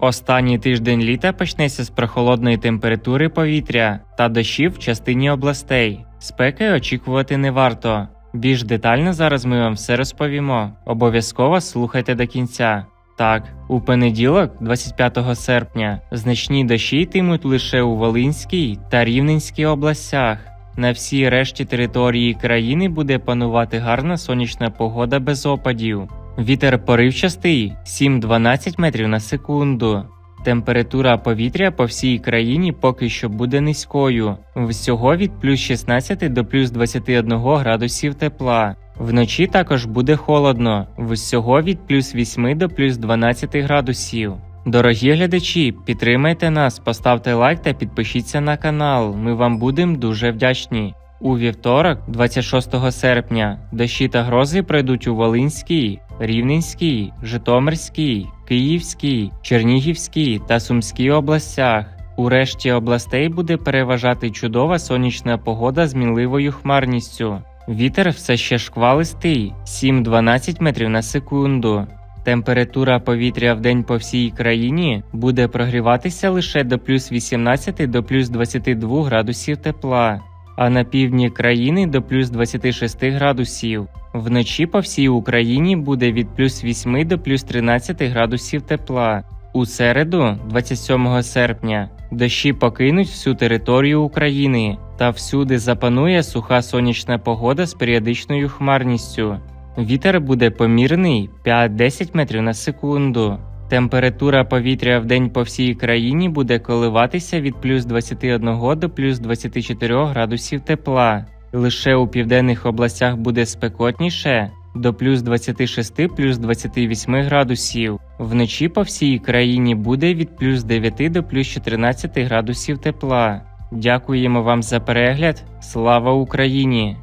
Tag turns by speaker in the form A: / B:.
A: Останній тиждень літа почнеться з прохолодної температури повітря та дощів в частині областей. Спеки очікувати не варто. Більш детально зараз ми вам все розповімо. Обов'язково слухайте до кінця. Так, у понеділок, 25 серпня, значні дощі йтимуть лише у Волинській та Рівненській областях. На всій решті території країни буде панувати гарна сонячна погода без опадів. Вітер поривчастий 7-12 метрів на секунду. Температура повітря по всій країні поки що буде низькою, всього від плюс 16 до плюс 21 градусів тепла. Вночі також буде холодно, всього від плюс 8 до плюс 12 градусів. Дорогі глядачі, підтримайте нас, поставте лайк та підпишіться на канал. Ми вам будемо дуже вдячні. У вівторок, 26 серпня, дощі та грози пройдуть у Волинській, Рівненській, Житомирській, Київській, Чернігівській та Сумській областях. У решті областей буде переважати чудова сонячна погода з мінливою хмарністю. Вітер все ще шквалистий 7-12 метрів на секунду. Температура повітря в день по всій країні буде прогріватися лише до плюс 18 до плюс 22 градусів тепла, а на півдні країни до плюс 26 градусів. Вночі по всій Україні буде від плюс 8 до плюс 13 градусів тепла. У середу, 27 серпня, дощі покинуть всю територію України та всюди запанує суха сонячна погода з періодичною хмарністю. Вітер буде помірний 5-10 метрів на секунду. Температура повітря в день по всій країні буде коливатися від плюс 21 до плюс 24 градусів тепла. Лише у південних областях буде спекотніше до плюс 26 плюс 28 градусів. Вночі по всій країні буде від плюс 9 до плюс 14 градусів тепла. Дякуємо вам за перегляд. Слава Україні!